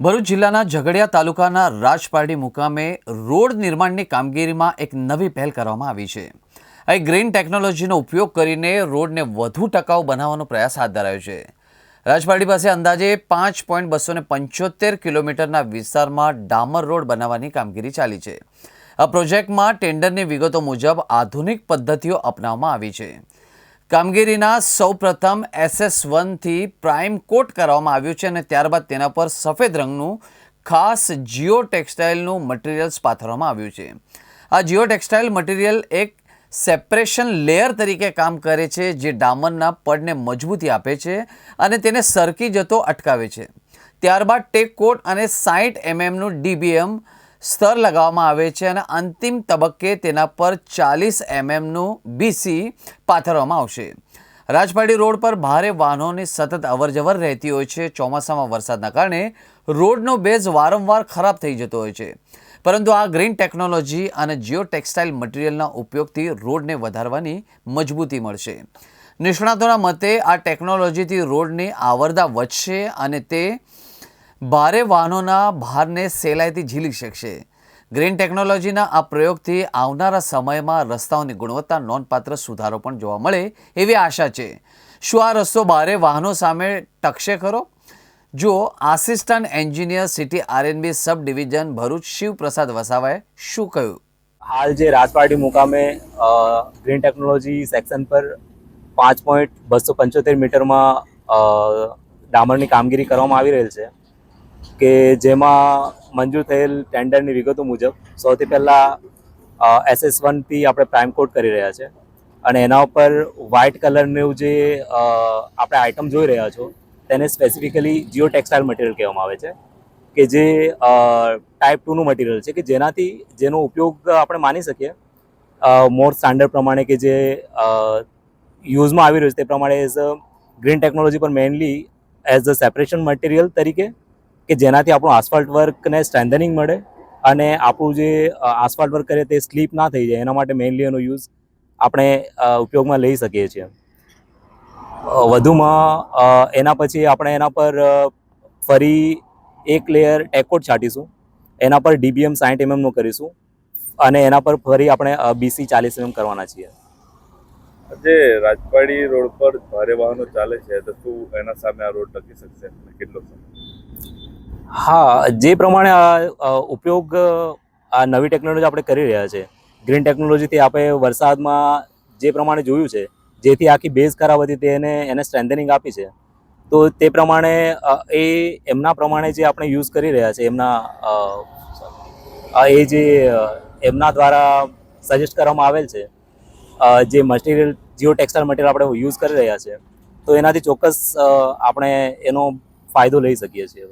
ભરૂચ જિલ્લાના ઝઘડિયા તાલુકાના રાજપારડી મુકામે રોડ નિર્માણની કામગીરીમાં એક નવી પહેલ કરવામાં આવી છે. અહીં ગ્રીન ટેકનોલોજીનો ઉપયોગ કરીને રોડને વધુ ટકાઉ બનાવવાનો પ્રયાસ હાથ ધરાયો છે. રાજપારડી પાસે અંદાજે પાંચ પોઈન્ટ બસો ને પંચોતેર કિલોમીટરના વિસ્તારમાં ડામર રોડ બનાવવાની કામગીરી ચાલી છે. આ પ્રોજેક્ટમાં ટેન્ડરની વિગતો મુજબ આધુનિક પદ્ધતિઓ અપનાવવામાં આવી છે. કામગીરીના સૌપ્રથમ એસએસ વનથી પ્રાઇમ કોટ કરવામાં આવ્યું છે અને ત્યારબાદ તેના પર સફેદ રંગનું ખાસ જીઓ ટેક્સટાઇલનું મટીરિયલ્સ પાથરવામાં આવ્યું છે. આ જીઓ ટેક્સટાઇલ મટીરિયલ એક સેપરેશન લેયર તરીકે કામ કરે છે, જે ડામરના પડને મજબૂતી આપે છે અને તેને સરકી જતો અટકાવે છે. ત્યારબાદ ટેક કોટ અને સાઠ એમએમનું ડીબીએમ સ્તર લગાવવામાં આવે છે અને અંતિમ તબક્કે તેના પર ચાલીસ એમએમનું બીસી પાથરવામાં આવશે. રાજપાડી રોડ પર ભારે વાહનોની સતત અવરજવર રહેતી હોય છે. ચોમાસામાં વરસાદના કારણે રોડનો બેઝ વારંવાર ખરાબ થઈ જતો હોય છે. પરંતુ આ ગ્રીન ટેકનોલોજી અને જીઓ ટેક્સટાઇલ મટીરિયલના ઉપયોગથી રોડને વધારવાની મજબૂતી મળશે. નિષ્ણાતોના મતે આ ટેકનોલોજીથી રોડની આવરદા વધશે અને તે ભારે વાહનોના ભારને સહેલાઈથી ઝીલી શકશે. ગ્રીન ટેકનોલોજીના આ પ્રયોગથી આવનારા સમયમાં રસ્તાઓની ગુણવત્તા નોંધપાત્ર સુધારો પણ જોવા મળે એવી આશા છે. શું આ રસ્તો ભારે વાહનો સામે ટકશે ખરો? જો assistant engineer city RNB sub division Bharuch Shivprasad વસાવાએ શું કહ્યું? હાલ જે રાજપાટી મુકામે ગ્રીન ટેકનોલોજી સેક્શન પર પાંચ પોઈન્ટ બસો પંચોતેર મીટરમાં ડામરની કામગીરી કરવામાં આવી રહેલ છે. કે જેમાં મંજૂર થયેલ ટેન્ડરની વિગતો મુજબ સૌથી પહેલાં એસએસ વનથી આપણે પ્રાઇમ કોટ કરી રહ્યા છે. અને એના ઉપર વ્હાઇટ કલરનું જે આપણે આઇટમ જોઈ રહ્યા છો, તેને સ્પેસિફિકલી જીઓ ટેક્સટાઇલ મટીરિયલ કહેવામાં આવે છે. કે જે ટાઈપ ટુનું મટીરિયલ છે, કે જેનાથી જેનો ઉપયોગ આપણે માની શકીએ. મોર સ્ટાન્ડર્ડ પ્રમાણે કે જે યુઝમાં આવી રહ્યું છે, તે પ્રમાણે એઝ અ ગ્રીન ટેકનોલોજી પર mainly as a separation material તરીકે કે જેનાથી આપણું આસફાલ્ટ વર્કને સ્ટ્રેન્થનિંગ મળે અને આપણું જે આસફાલ્ટ વર્ક કરીએ તે સ્લીપ ના થઈ જાય. એના માટે મેઇનલી એનો યુઝ આપણે ઉપયોગમાં લઈ શકીએ છીએ. વધુમાં એના પછી આપણે એના પર ફરી એક લેયર ટેકોટ છાંટીશું. એના પર ડીબીએમ સાઠ એમએમનું કરીશું. અને એના પર ફરી આપણે બીસી ચાલીસ એમએમ કરવાના છીએ. જે રાજપાડી રોડ પર ભારે વાહનો ચાલે છે, તો શું એના સામે આ રોડ ટકી શકશે? કેટલો સમય? હા, જે પ્રમાણે આ ઉપયોગ આ નવી ટેકનોલોજી આપણે કરી રહ્યા છે, ગ્રીન ટેકનોલોજીથી આપણે વરસાદમાં જે પ્રમાણે જોયું છે, જેથી આખી બેઝ ખરાબ હતી તેને એને સ્ટ્રેન્થનિંગ આપી છે. તો તે પ્રમાણે એ, એમના પ્રમાણે જે આપણે યુઝ કરી રહ્યા છે, એમના એ જે એમના દ્વારા સજેસ્ટ કરવામાં આવેલ છે જે મટીરિયલ, જીઓ ટેક્સટાઇલ મટીરિયલ આપણે યુઝ કરી રહ્યા છે, તો એનાથી ચોક્કસ આપણે એનો ફાયદો લઈ શકીએ છીએ